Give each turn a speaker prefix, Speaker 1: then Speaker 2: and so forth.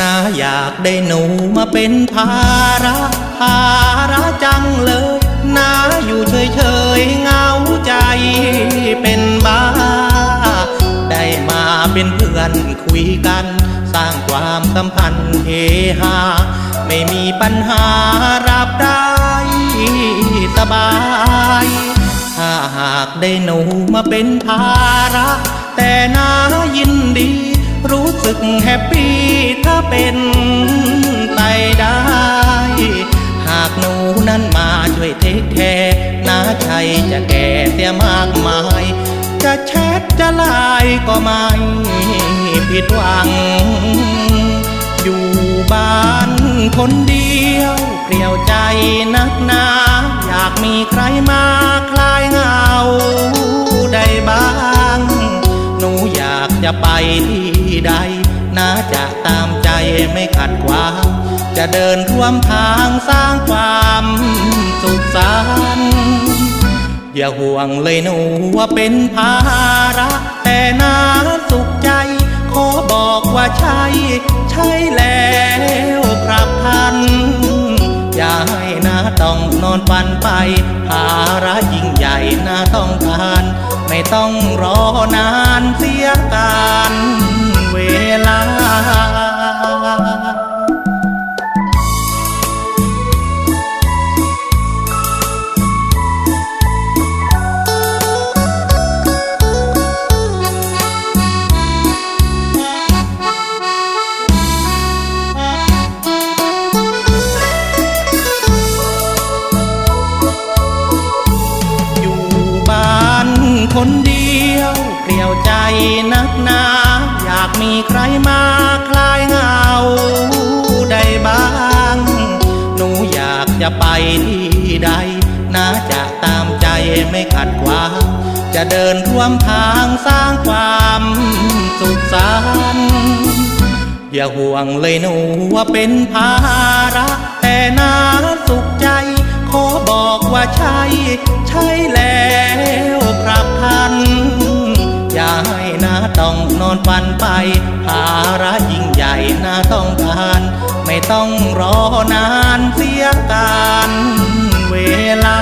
Speaker 1: นาอยากได้หนูมาเป็นภาระภาระจังเลยนาอยู่เฉยๆเหงา เป็นเพื่อนคุยกัน สร้างความสัมพันธ์เฮฮาไม่มีปัญหารับได้สบาย ถ้าหากได้หนูมาเป็นภาระ แต่นายินดี รู้สึกแฮปปี้ถ้าเป็นไปได้ หากหนูนั้นมาช่วยเทคแคร์น้าชัยจะแก่เสียมาก แชทจะไลน์ก็ไม่ผิดหวัง อยู่บ้านคนเดียวเกลียวใจนักหนา อยากมีใครมาคลายเหงาได้บ้าง หนูอยากจะไปที่ใดน้าจะตามใจไม่ขัดขวางจะเดินร่วมทางสร้างความ อย่าห่วงเลยหนูว่าเป็นภาระ แต่น้าสุขใจ ขอบอกว่าใช่ ใช่แล้วครับท่านอย่าให้น้าต้องนอนปันไป ภาระยิ่งใหญ่น้าต้องการ ไม่ต้องรอนานเสียการ ใครมาคลายเหงาได้บ้าง หนูอยากจะไปที่ใดนาจะตามใจไม่ขัดขวางจะเดินร่วมทางสร้างความสุขสันต์อย่าห่วงเลยหนูว่าเป็นพา ต้องนอนฟันไป ภาระยิ่งใหญ่น่าต้องการ ไม่ต้องรอนานเสียการเวลา